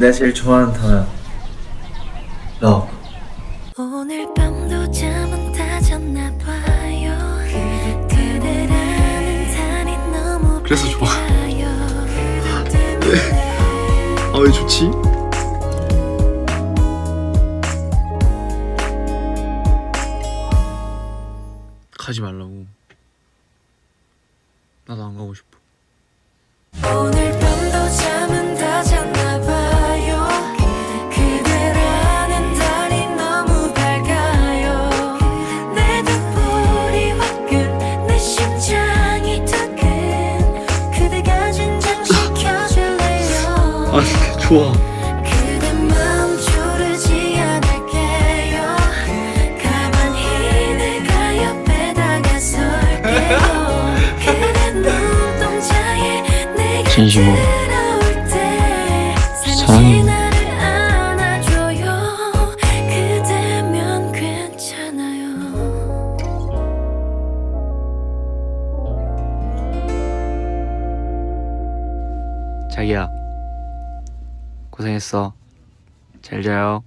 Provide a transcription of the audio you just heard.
내가 제일 좋아하는 단어야. 러브. 오늘 밤도 잠은 다 잤나 봐요 그대라는 달이 너무 그래서 좋아. 밝아요 아왜 좋지? 가지 말라고. 나도 안 가고 싶어. 오늘 에 내가 진심으로. 사랑해. 자기야. 고생했어. 잘 자요.